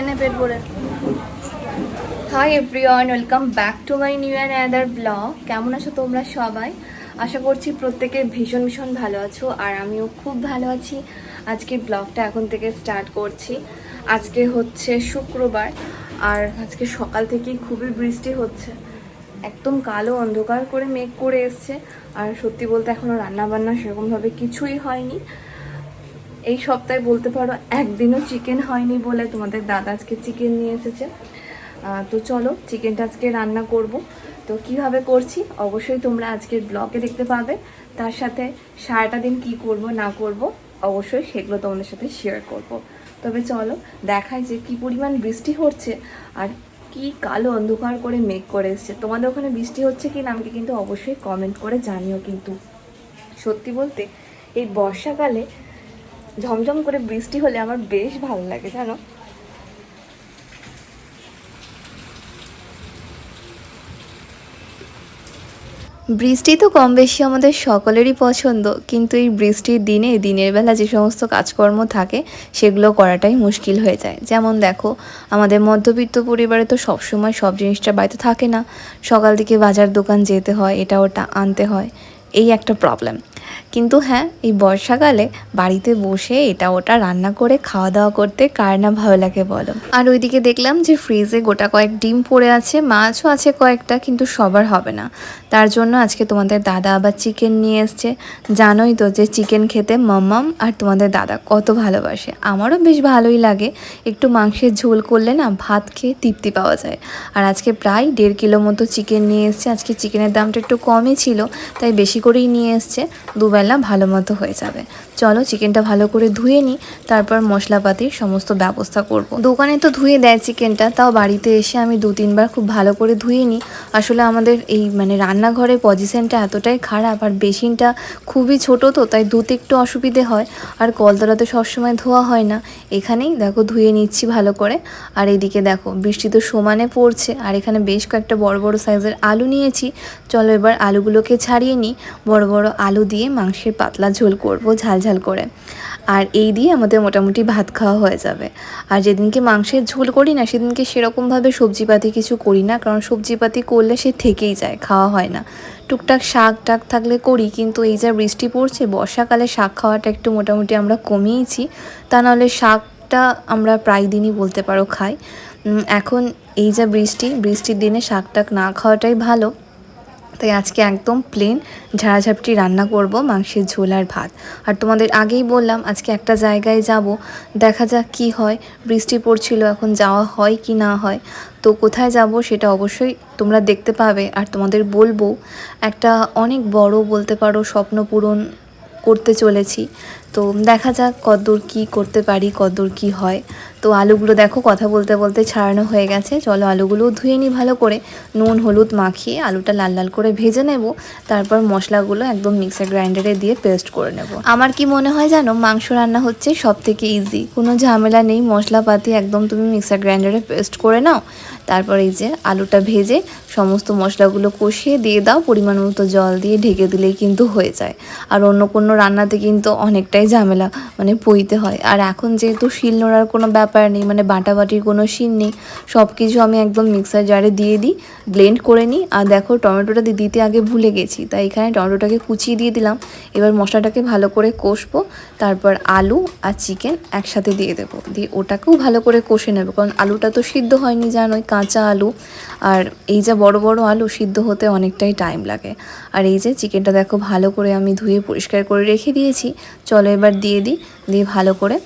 এনে পেট ভরে। Hi everyone welcome back to my new and other blog কেমন আছো তোমরা সবাই? আশা করছি প্রত্যেকে ভীষণ ভীষণ ভালো আছো, আর আমিও খুব ভালো আছি। আজকে ব্লগটা এখন থেকে স্টার্ট করছি। আজকে হচ্ছে শুক্রবার, আর আজকে সকাল থেকেই খুবই বৃষ্টি হচ্ছে। একদম কালো অন্ধকার করে মেঘ করে এসছে, আর সত্যি বলতে এখনও রান্নাবান্না সেরকমভাবে কিছুই হয়নি। এই সপ্তাহে বলতে পারো একদিনও চিকেন হয়নি বলে তোমাদের দাদা আজকে চিকেন নিয়ে এসেছে। তো চলো চিকেনটা আজকে রান্না করব। তো কীভাবে করছি? অবশ্যই তোমরা আজকের ব্লগে দেখতে পাবে। তার সাথে সারাটা দিন কি করব, না করব, অবশ্যই সেগুলো তোমাদের সাথে শেয়ার করব। তবে চলো দেখাই যে কি পরিমাণ বৃষ্টি হচ্ছে আর কি কালো অন্ধকার করে মেঘ করে এসছে। তোমাদের ওখানে বৃষ্টি হচ্ছে কি না আমাকে কিন্তু অবশ্যই কমেন্ট করে জানিও কিন্তু। সত্যি বলতে এই বর্ষাকালে ঝমঝম করে বৃষ্টি হলে আমার বেশ ভালো লাগে, জানো? বৃষ্টি তো কম বেশি আমাদের সকলেরই পছন্দ, কিন্তু এই বৃষ্টির দিনে দিনের বেলা যে সমস্ত কাজকর্ম থাকে, সেগুলো করাটাই মুশকিল হয়ে যায়। যেমন দেখো, আমাদের মধ্যবিত্ত পরিবারে তো সবসময় সব জিনিসটা বাড়িতে থাকে না। সকাল দিকে বাজার দোকান যেতে হয়, এটা ওটা আনতে হয়, এই একটা প্রবলেম কিন্তু হ্যাঁ এই বর্ষাকালে বাড়িতে বসে এটা ওটা রান্না করে খাওয়া দাওয়া করতে কার না ভালো লাগে বলো? আর ওইদিকে দেখলাম যে ফ্রিজে গোটা কয়েক ডিম পড়ে আছে, মাছও আছে কয়েকটা, কিন্তু সবার হবে না। তার জন্য আজকে তোমাদের দাদা আবার চিকেন নিয়ে এসছে। জানোই তো যে চিকেন খেতে মাম্মাম আর তোমাদের দাদা কত ভালোবাসে। আমারও বেশ ভালোই লাগে। একটু মাংসের ঝোল করলে না ভাত খেয়ে তৃপ্তি পাওয়া যায়। আর আজকে প্রায় দেড় কিলো মতো চিকেন নিয়ে এসছে। আজকে চিকেনের দামটা একটু কমই ছিল, তাই বেশি করেই নিয়ে এসছে। দুবেলা ভালো মতো হয়ে যাবে। চলো চিকেনটা ভালো করে ধুয়ে নিই, তারপর মশলাপাতির সমস্ত ব্যবস্থা করব। দোকানে তো ধুয়ে দেয় চিকেনটা, তাও বাড়িতে এসে আমি দু তিনবার খুব ভালো করে ধুয়ে নিই। আসলে আমাদের এই মানে রান্নাঘরের পজিশনটা এতটাই খারাপ, আর বেসিনটা খুবই ছোট তো, তাই ধুতে একটু অসুবিধে হয়। আর কলতলাতে সবসময় ধোয়া হয় না। এখানেই দেখো ধুয়ে নিচ্ছি ভালো করে। আর এদিকে দেখো, বৃষ্টি তো সমানে পড়ছে, আর এখানে বেশ কয়েকটা বড় বড় সাইজের আলু নিয়েছি। চলো এবার আলুগুলোকে ছাড়িয়ে নিই। বড় বড় আলু দিয়ে মাংসের পাতলা ঝোল করব ঝাল ঝাল করে। আর এই দিয়ে আমাদের মোটামুটি ভাত খাওয়া হয়ে যাবে। আর যেদিনকে মাংসের ঝোল করি না, সেদিনকে সেরকমভাবে সবজিপাতি কিছু করি না, কারণ সবজিপাতি করলে সে থেকেই যায়, খাওয়া হয় না। টুকটাক শাক টাক থাকলে করি, কিন্তু এই যা বৃষ্টি পড়ছে, বর্ষাকালে শাক খাওয়াটা একটু মোটামুটি আমরা কমিয়েছি। তা নাহলে শাকটা আমরা প্রায় দিনই বলতে পারো খাই। এখন এই যা বৃষ্টি, বৃষ্টির দিনে শাক টাক না খাওয়াটাই ভালো। তাই আজকে একদম প্লেন ঝাড়াঝাপটি রান্না করব মাংসের ঝোল আর ভাত। আর তোমাদের আগেই বললাম, আজকে একটা জায়গায় যাব, দেখা যাক কি হয়। বৃষ্টি পড়ছিল, এখন যাওয়া হয় কি না হয়। তো কোথায় যাব সেটা অবশ্যই তোমরা দেখতে পাবে। আর তোমাদের বলব, একটা অনেক বড় বলতে পারো, স্বপ্ন পূরণ করতে চলেছি। তো দেখা যাক কতদূর কি করতে পারি কতদূর কি হয়। তো আলুগুলো দেখো কথা বলতে বলতে ছাড়ানো হয়ে গেছে। চলো আলুগুলো ধুয়ে নিই ভালো করে। নুন, হলুদ মাখিয়ে আলুটা লাল লাল করে ভেজে নেব। তারপর মশলাগুলো একদম মিক্সার গ্রাইন্ডারে দিয়ে পেস্ট করে নেব। আমার কি মনে হয় জানো, মাংস রান্না হচ্ছে সব থেকে ইজি কোনো ঝামেলা নেই, মশলাপাতি একদম তুমি মিক্সার গ্রাইন্ডারে পেস্ট করে নাও। তারপর এই যে আলুটা ভেজে সমস্ত মশলাগুলো কষিয়ে দিয়ে দাও, পরিমাণ মতো জল দিয়ে ঢেকে দিলেই কিন্তু হয়ে যায়। আর অন্য কোনো রান্নাতে কিন্তু অনেকটাই ঝামেলা মানে পইতে হয়। আর এখন যেহেতু শিল নোড়ার কোনো ব্যাপার নেই মানে বাটাবাটির কোনো শিল নেই সব কিছু আমি একদম মিক্সার জারে দিয়ে দিই, ব্লেন্ড করে নিই। আর দেখো, টমেটোটা দিতে আগে ভুলে গেছি, তাই এখানে টমেটোটাকে কুচিয়ে দিয়ে দিলাম। এবার মশলাটাকে ভালো করে কষবো, তারপর আলু আর চিকেন একসাথে দিয়ে দেবো। দিয়ে ওটাকেও ভালো করে কষে নেব, কারণ আলুটা তো সিদ্ধ হয়নি, জানোই, কাঁচা আলু। আর এই যে বড় বড় আলু, সিদ্ধ হতে অনেকটাই টাইম লাগে। আর এই যে চিকেনটা দেখো, ভালো করে আমি ধুয়ে পরিষ্কার করে রেখে দিয়েছি। চলো এবার দিয়ে দিই দিয়ে ভালো করে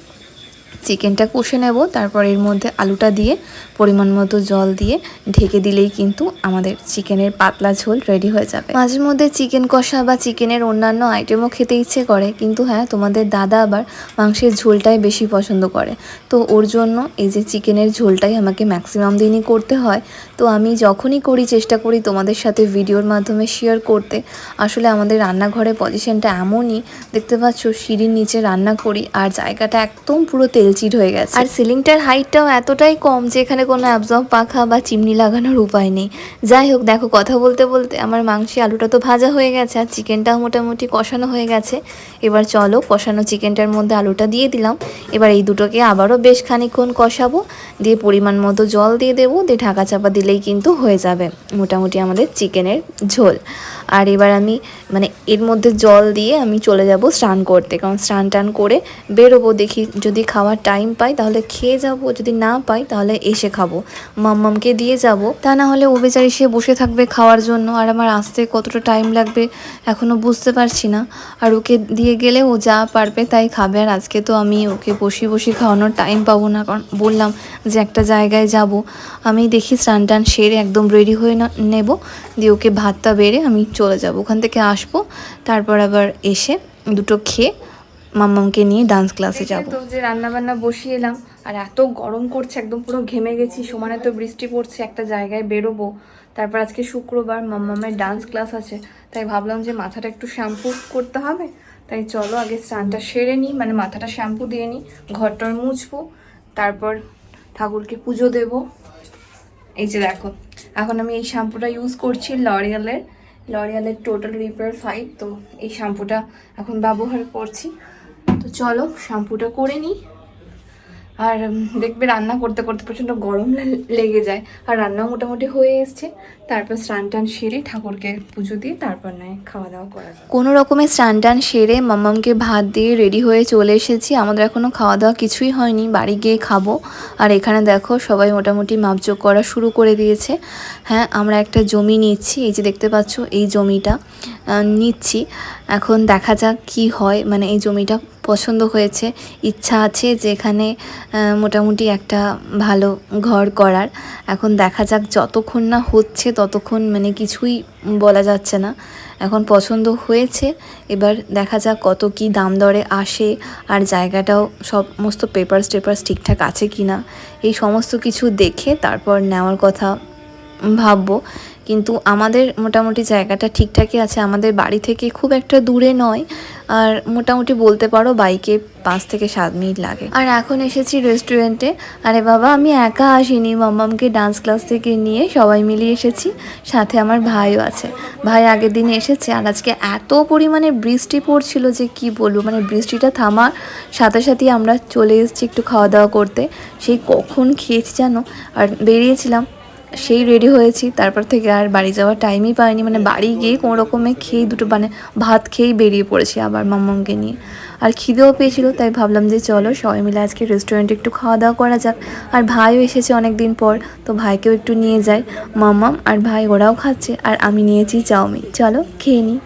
চিকেনটা কষে নেব, তারপর এর মধ্যে আলুটা দিয়ে, পরিমাণ মতো জল দিয়ে ঢেকে দিলেই কিন্তু আমাদের চিকেনের পাতলা ঝোল রেডি হয়ে যাবে। মাঝে মধ্যে চিকেন কষা বা চিকেনের অন্যান্য আইটেমও খেতে ইচ্ছে করে, কিন্তু হ্যাঁ তোমাদের দাদা আবার মাংসের ঝোলটাই বেশি পছন্দ করে। তো ওর জন্য এই যে চিকেনের ঝোলটাই আমাকে ম্যাক্সিমাম দিনই করতে হয়। তো আমি যখনই করি, চেষ্টা করি তোমাদের সাথে ভিডিওর মাধ্যমে শেয়ার করতে। আসলে আমাদের রান্নাঘরের পজিশনটা এমনই, দেখতে পাচ্ছ সিঁড়ির নিচে রান্না করি, আর জায়গাটা একদম পুরো তেলচিট হয়ে গেছে। আর সিলিংটার হাইটটাও এতটাই কম যে এখানে কোনো অ্যাবজর্ব পাখা বা চিমনি লাগানোর উপায় নেই। যাই হোক, দেখো, কথা বলতে বলতে আমার মাংসে আলুটা তো ভাজা হয়ে গেছে আর চিকেনটাও মোটামুটি কষানো হয়ে গেছে। এবার চলো, কষানো চিকেনটার মধ্যে আলুটা দিয়ে দিলাম। এবার এই দুটোকে আবারও বেশ খানিকক্ষণ কষাবো। দিয়ে পরিমাণ মতো জল দিয়ে দেবো। দিয়ে ঢাকা চাপা দিলেই কিন্তু হয়ে যাবে। মোটামুটি আমাদের চিকেনের ঝোল। আর এবার আমি মানে এর মধ্যে জল দিয়ে আমি চলে যাব স্নান করতে। কারণ স্নান টান করে বেরোবো দেখি, যদি খাওয়ার টাইম পাই তাহলে খেয়ে যাব, যদি না পাই তাহলে এসে খাব। মাম্মামকে দিয়ে যাব। তা না হলে ও বেচারি সে বসে থাকবে খাওয়ার জন্য। আর আমার আসতে কতটা টাইম লাগবে এখনও বুঝতে পারছি না। আর ওকে দিয়ে গেলে ও যা পারবে তাই খাবে। আর আজকে তো আমি ওকে বসে বসে খাওয়ানোর টাইম পাবো না। কারণ বললাম যে একটা জায়গায় যাব। আমি দেখি স্নান টান সেরে একদম রেডি হয়ে নেব। দিয়ে ওকে ভাতটা বেড়ে আমি চলে যাব। ওখান থেকে আসব তারপর আবার এসে দুটো খেয়ে মাম্মামকে নিয়ে ডান্স ক্লাসে যাব। তো যে রান্না বান্না বসিয়ে এলাম আর এত গরম করছে একদম পুরো ঘেমে গেছি সমানে তো বৃষ্টি পড়ছে একটা জায়গায় বেরোবো। তারপর আজকে শুক্রবার মাম্মামের ডান্স ক্লাস আছে তাই ভাবলাম যে মাথাটা একটু শ্যাম্পু করতে হবে তাই চলো আগে স্নানটা সেরে নিই মানে মাথাটা শ্যাম্পু দিয়ে নিই ঘরটর মুছবো তারপর ঠাকুরকে পুজো দেবো। এই যে দেখো এখন আমি এই শ্যাম্পুটা ইউজ করছি লরিয়ালের লরিয়ালের টোটাল রিপেয়ার ফাইভ তো এই শ্যাম্পুটা এখন ব্যবহার করছি। তো চলো শ্যাম্পুটা করে নিই। আর দেখবে রান্না করতে করতে প্রচণ্ড গরম লেগে যায়। আর রান্না মোটামুটি হয়ে এসছে। তারপর স্নান টান সেরে ঠাকুরকে পুজো দিয়ে তারপর নয়, খাওয়া দাওয়া করা কোনো রকমের স্নান টান সেরে মাম্মামকে ভাত দিয়ে রেডি হয়ে চলে এসেছি। আমাদের এখনও খাওয়া দাওয়া কিছুই হয়নি। বাড়ি গিয়ে খাব। আর এখানে দেখো সবাই মোটামুটি মাপজোক করা শুরু করে দিয়েছে। হ্যাঁ আমরা একটা জমি নিচ্ছি। এই যে দেখতে পাচ্ছ এই জমিটা নিচ্ছি। এখন দেখা যাক কি হয়। মানে এই জমিটা পছন্দ হয়েছে। ইচ্ছা আছে যে এখানে মোটামুটি একটা ভালো ঘর করার। এখন দেখা যাক যতক্ষণ না হচ্ছে ততক্ষণ মানে কিছুই বলা যাচ্ছে না। এখন পছন্দ হয়েছে, এবার দেখা যাক কত কি দাম দরে আসে আর জায়গাটাও সমস্ত পেপারস টেপারস ঠিকঠাক আছে কি না এই সমস্ত কিছু দেখে তারপর নেওয়ার কথা ভাববো। কিন্তু আমাদের মোটামুটি জায়গাটা ঠিকঠাকই আছে। আমাদের বাড়ি থেকে খুব একটা দূরে নয়। আর মোটামুটি বলতে পারো বাইকে পাঁচ থেকে সাত মিনিট লাগে। আর এখন এসেছি রেস্টুরেন্টে আরে বাবা, আমি একা আসিনি। মাম্মামকে ডান্স ক্লাস থেকে নিয়ে সবাই মিলে এসেছি। সাথে আমার ভাইও আছে। ভাই আগের দিন এসেছে। আর আজকে এত পরিমাণে বৃষ্টি পড়ছিল যে কি বলব? মানে বৃষ্টিটা থামার সাথে সাথেই আমরা চলে এসেছি একটু খাওয়া দাওয়া করতে। সেই কখন খেয়েছি জানো? আর বেরিয়েছিলাম সেই রেডি হয়েছি। তারপর থেকে আর বাড়ি যাওয়ার টাইমই পাইনি। মানে বাড়ি গিয়ে কোনো রকমে খেয়ে দুটো মানে ভাত খেয়েই বেরিয়ে পড়েছি আবার মাম্মামকে নিয়ে। আর খিদেও পেয়েছিল, তাই ভাবলাম যে চলো সবাই মিলে আজকে রেস্টুরেন্টে একটু খাওয়া দাওয়া করা যাক। আর ভাইও এসেছে অনেক দিন পর, তো ভাইকেও একটু নিয়ে যায় মাম্মাম আর ভাই ওরাও খাচ্ছে, আর আমি নিয়েছি চাউমিন। চলো খেয়ে নিই